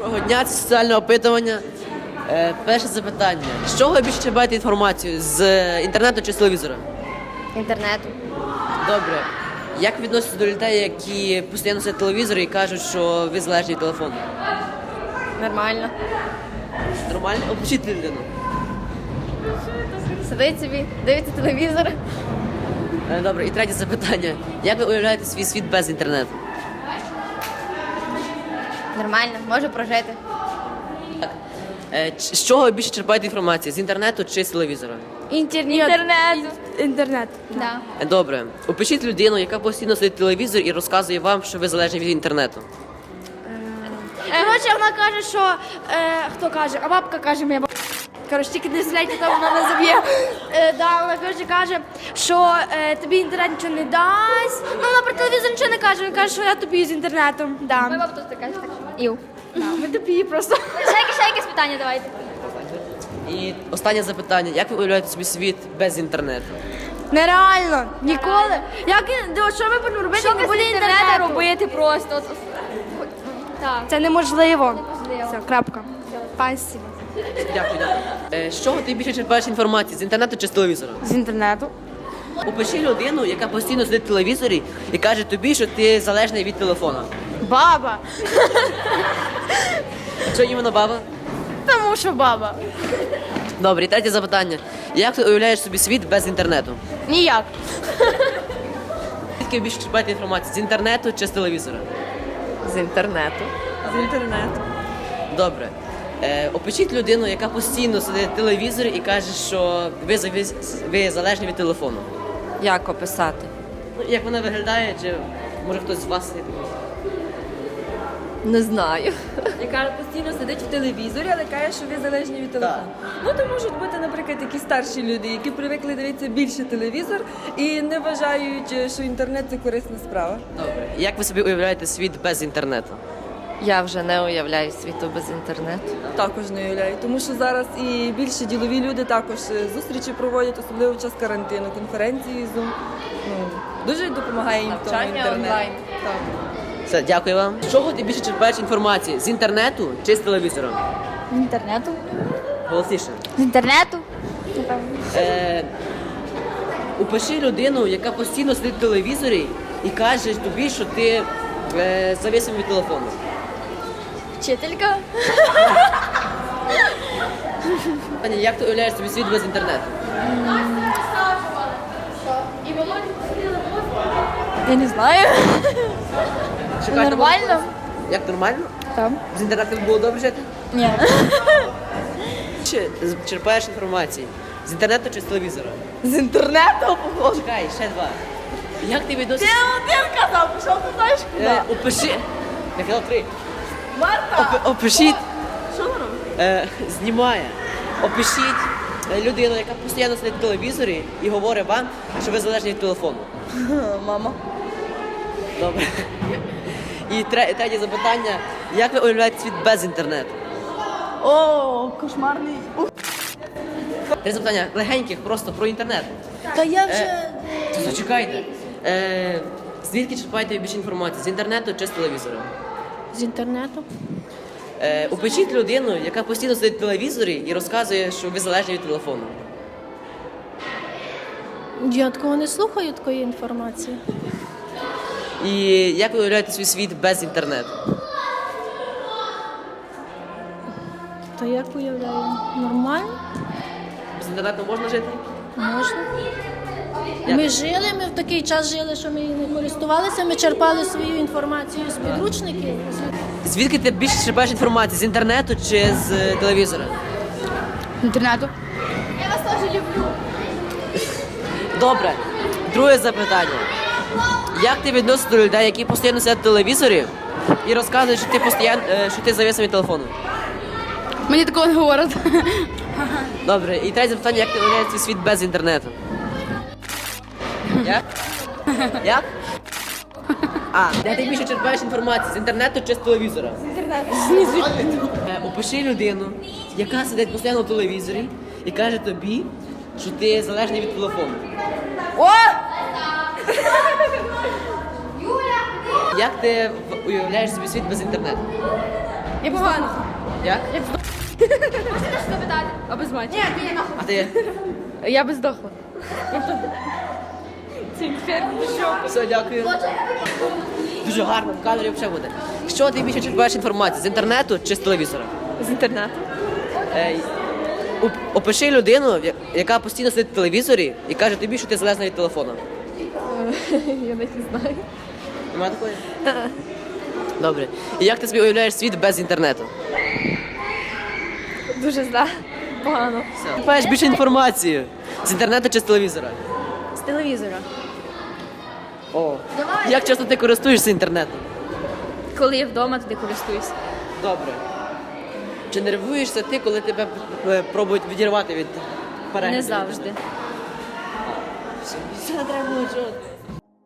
Доброго дня, це соціальне опитування. Е, перше запитання. З чого ви більше черпаєте інформацію? З е, інтернету чи з телевізора? Інтернету. Добре. Як ви відноситесь до людей, які постійно сидять телевізор і кажуть, що ви залежні від телефону? Нормально. Нормально? Опишіть людину. Сидить собі, дивиться телевізор. Е, Добре, і третє запитання. Як ви уявляєте свій світ без інтернету? Нормально, можу прожити. Е, ч- З чого ви більше черпаєте інформацію? З інтернету чи з телевізора? Інтернет. Інтернет. Інтернет. Да. Е, Добре. Опишіть людину, яка постійно сидить телевізор і розказує вам, що ви залежні від інтернету. Коротше, вона каже, що е, хто каже, а бабка каже, моя бабка. Коротше, тільки не зляйте, там вона не заб'є. Е, да, вона коротше, каже, що е, тобі інтернет нічого не дасть. Ну, вона про телевізор нічого не каже, вона каже, що я тупію з інтернетом. Да. Моя баба теж така так. Іу. Да, ми тупії просто. Ще якесь, ще якесь питання давайте. І останнє запитання: як ви уявляєте собі світ без інтернету? Нереально, ніколи. Як, до- що ми будемо робити, Що не без буде інтернету інтернету? робити просто? От, Так. Це неможливо. Все, крапка. Спасибо. Дякую. дякую. Е, З чого ти більше черпаєш інформацію? З інтернету чи з телевізора? З інтернету. Опиши людину, яка постійно сидить в телевізорі і каже тобі, що ти залежний від телефона. Баба. Що іменно баба? Тому що баба. Добре, і третє запитання. Як ти уявляєш собі світ без інтернету? Ніяк. Звідки ви більше черпаєте інформацію? З інтернету чи з телевізора? З інтернету. З інтернету. Добре. Е, опишіть людину, яка постійно сидить в телевізорі і каже, що ви, завис- ви залежні від телефону. Як описати? Ну, як вона виглядає, чи може хтось з вас є такий? Не знаю. яка постійно сидить в телевізорі, але каже, що ви залежні від телефону. Ну то можуть бути, наприклад, такі старші люди, які привикли дивитися більше телевізор і не вважають, е, що інтернет це корисна справа. Добре. Як ви собі уявляєте світ без інтернету? Я вже не уявляю світу без інтернету. Також не уявляю, тому що зараз і більше ділові люди також е, зустрічі проводять, особливо в час карантину, конференції Zoom. Ну, дуже допомагає їм тому інтернет. онлайн. Так. Все, дякую вам. З чого ти більше черпаєш інформації? З інтернету чи з телевізора? З інтернету. Голосніше. З інтернету. Е, упиши людину, яка постійно сидить в телевізорі і каже тобі, що ти е, зависим від телефону. Вчителька. Таня, як ти уявляєш собі світ без інтернету? Я не знаю. Шукати Нормально? можливості? Як нормально? Там. З інтернетом було добре жити? Ні. Чи черпаєш інформацію? З інтернету чи з телевізора? З інтернету? Чекай, ще два. Як ти відносиш? один казав, пішов ти знаєш Е, опиши. Я казав три. Марта! опишіть. Що вона? Е, знімає. Опишіть е, людину, яка постійно сидить в телевізорі і говорить вам, що ви залежні від телефону. Мама. Добре. І тре- третє запитання. Як ви уявляєте світ без інтернету? О, кошмарний. Три запитання легеньких, просто про інтернет. Та я вже. Е, Зачекайте. Е, звідки черпаєте більше інформації? З інтернету чи з телевізора? З інтернету. Е, опишіть людину, яка постійно сидить в телевізорі і розказує, що ви залежні від телефону. Я такого не слухаю такої інформації. І як ви уявляєте свій світ без інтернету? То як уявляю? Нормально? Без інтернету можна жити? Можна. Ми жили, ми в такий час жили, що ми не користувалися, ми черпали свою інформацію з підручників. Звідки ти більше черпаєш інформацію? З інтернету чи з е, телевізора? З інтернету. Добре. Друге запитання. Як ти відносишся до людей, які постійно сидять в телевізорі і розказують, що ти постійно, е, що ти зависив від телефону? Мені такого не говорять. Добре, і третє запитання, як ти уявляєш свій світ без інтернету? Як? Як? А, де ти більше черпаєш інформацію? З інтернету чи з телевізора? З інтернету. Опиши людину, яка сидить постійно в телевізорі і каже тобі, що ти залежний від телефону. О! Як ти в- уявляєш собі світ без інтернету? Я погано. Як? запитати. А без матері. Ні, ні, нахуй. А ти? Я би здохла. Все, дякую. Дуже гарно, в кадрі взагалі буде. Що ти більше черпаєш інформацію? З інтернету чи з телевізора? З інтернету. Ей, оп- опиши людину, я- яка постійно сидить в телевізорі і каже тобі, що ти залежна від телефону. Я навіть не знаю. Нема такої? Добре. І як ти собі уявляєш світ без інтернету? Дуже зла. Погано. Черпаєш більше інформації з інтернету чи з телевізора? З телевізора. О. Як часто ти користуєшся інтернетом? Коли я вдома, тоді користуюсь. Добре. Чи нервуєшся ти, коли тебе е, пробують відірвати від перегляду? Не завжди. Все треба було чого.